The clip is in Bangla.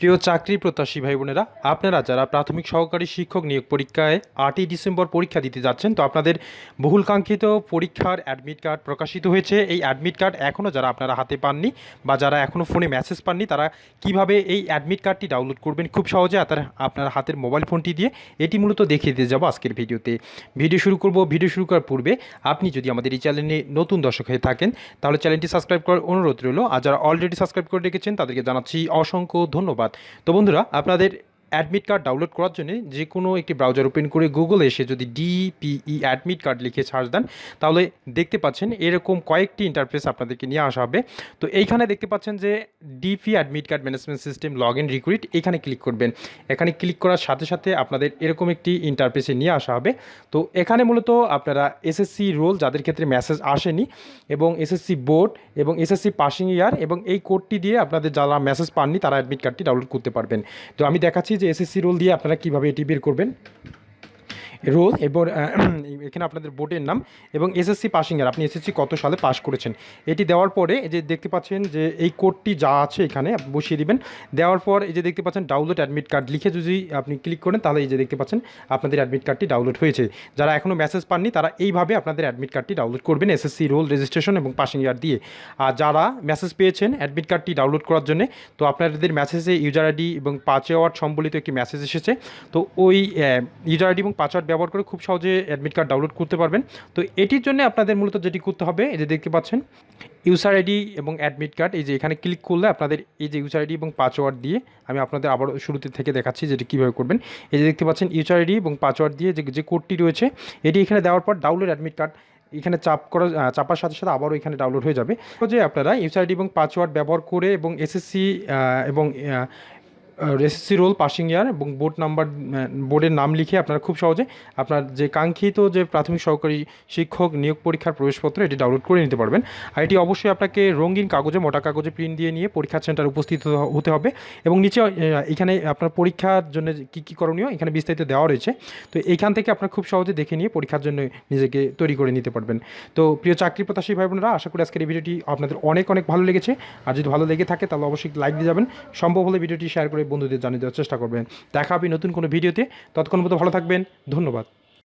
প্রিয় চাকরি প্রত্যাশী ভাই বোনেরা আপনারা যারা প্রাথমিক সহকারী শিক্ষক নিয়োগ পরীক্ষায় আটই ডিসেম্বর পরীক্ষা দিতে যাচ্ছেন, তো আপনাদের বহুল কাঙ্ক্ষিত পরীক্ষার অ্যাডমিট কার্ড প্রকাশিত হয়েছে। এই অ্যাডমিট কার্ড এখনও যারা আপনারা হাতে পাননি বা যারা এখনও ফোনে মেসেজ পাননি, তারা কীভাবে এই অ্যাডমিট কার্ডটি ডাউনলোড করবেন খুব সহজে আপনার আপনার হাতের মোবাইল ফোনটি দিয়ে, এটি মূলত দেখিয়ে দিয়ে যাব আজকের ভিডিওতে। ভিডিও শুরু করব, ভিডিও শুরু করার পূর্বে আপনি যদি আমাদের এই চ্যানেলে নতুন দর্শক হয়ে থাকেন, তাহলে চ্যানেলটি সাবস্ক্রাইব করার অনুরোধ রইল। আর যারা অলরেডি সাবস্ক্রাইব করে রেখেছেন, তাদেরকে জানাচ্ছি অসংখ্য ধন্যবাদ। তো বন্ধুরা আপনাদের অ্যাডমিট কার্ড ডাউনলোড করার জন্য যে কোনো একটি ব্রাউজার ওপেন করে গুগলে এসে যদি ডিপিই অ্যাডমিট কার্ড লিখে সার্চ দেন, তাহলে দেখতে পাচ্ছেন এরকম কয়েকটি ইন্টারফেস আপনাদেরকে নিয়ে আসা হবে। তো এইখানে দেখতে পাচ্ছেন যে DP admit card management system log in recruit এখানে ক্লিক করবেন। এখানে ক্লিক করার সাথে সাথে আপনাদের এরকম একটি ইন্টারফেসে নিয়ে আসা হবে। তো এখানে মূলত আপনারা এসএসসি রোল যাদের ক্ষেত্রে মেসেজ আসেনি এবং এসএসসি বোর্ড এবং এসএসসি পাসিং ইয়ার এবং এই কোডটি দিয়ে আপনাদের যারা মেসেজ পাননি তারা অ্যাডমিট কার্ডটি ডাউনলোড করতে পারবেন। তো আমি দেখাচ্ছি যে এসএসসি রোল দিয়ে আপনারা কীভাবে এটি বের করবেন? রোল এবং এখানে আপনাদের বোর্ডের নাম এবং এসএসসি পাসিং ইয়ার আপনি এসএসসি কত সালে পাস করেছেন? এটি দেওয়ার পরে এই যে দেখতে পাচ্ছেন যে এই কোডটি যা আছে এখানে বসিয়ে দিবেন। দেওয়ার পর এই যে দেখতে পাচ্ছেন ডাউনলোড অ্যাডমিট কার্ড লিখে যদি আপনি ক্লিক করেন, তাহলে এই যে দেখতে পাচ্ছেন আপনাদের অ্যাডমিট কার্ডটি ডাউনলোড হয়েছে। যারা এখনও মেসেজ পাননি, তারা এইভাবে আপনাদের অ্যাডমিট কার্ডটি ডাউনলোড করবেন এসএসসি রোল রেজিস্ট্রেশন এবং পাসিং ইয়ার দিয়ে। আর যারা মেসেজ পেয়েছেন অ্যাডমিট কার্ডটি ডাউনলোড করার জন্য, তো আপনাদের মেসেজে ইউজার আইডি এবং পাসওয়ার্ড সম্বলিত একটি মেসেজ এসেছে। তো ওই ইউজার আইডি এবং পাসওয়ার্ড ব্যবহার করে খুব সহজে অ্যাডমিট কার্ড ডাউনলোড করতে পারবেন। তো এটির জন্য আপনাদের মূলত যেটি করতে হবে, এই যে দেখতে পাচ্ছেন ইউজার আইডি এবং অ্যাডমিট কার্ড এই যে এখানে ক্লিক করলে আপনাদের এই যে ইউজার আইডি এবং পাসওয়ার্ড দিয়ে আমি আপনাদের আবার শুরুতে থেকে দেখাচ্ছি যেটি কীভাবে করবেন। এই যে দেখতে পাচ্ছেন ইউজার আইডি এবং পাসওয়ার্ড দিয়ে যে যে কোডটি রয়েছে, এটি এখানে দেওয়ার পর ডাউনলোড অ্যাডমিট কার্ড এখানে চাপ করা চাপার সাথে সাথে আবারও এখানে ডাউনলোড হয়ে যাবে। যে আপনারা ইউজার আইডি এবং পাসওয়ার্ড ব্যবহার করে এবং এসএসসি এবং এসএসসি রোল পাসিং ইয়ার এবং বোর্ড নাম্বার বোর্ডের নাম লিখে আপনারা খুব সহজে আপনার যে কাঙ্ক্ষিত যে প্রাথমিক সহকারী শিক্ষক নিয়োগ পরীক্ষার প্রবেশপত্র এটি ডাউনলোড করে নিতে পারবেন। আর এটি অবশ্যই আপনাকে রঙিন কাগজে, মোটা কাগজে প্রিন্ট দিয়ে নিয়ে পরীক্ষা সেন্টারে উপস্থিত হতে- হতে হবে এবং নিচে এখানে আপনার পরীক্ষার জন্য কী কী করণীয় এখানে বিস্তারিত দেওয়া রয়েছে। তো এইখান থেকে আপনার খুব সহজে দেখে নিয়ে পরীক্ষার জন্য নিজেকে তৈরি করে নিতে পারবেন। তো প্রিয় চাকরি প্রত্যাশী ভাই বোনেরা আশা করি আজকের এই ভিডিওটি আপনাদের অনেক অনেক ভালো লেগেছে। আর যদি ভালো লেগে থাকে তাহলে অবশ্যই লাইক দিয়ে যাবেন। সম্ভব হলে ভিডিওটি শেয়ার করে বন্ধুদের জানিয়ে দেওয়ার চেষ্টা করবেন। দেখা হবে নতুন কোনো ভিডিওতে। ততক্ষণ মতো ভালো থাকবেন। ধন্যবাদ।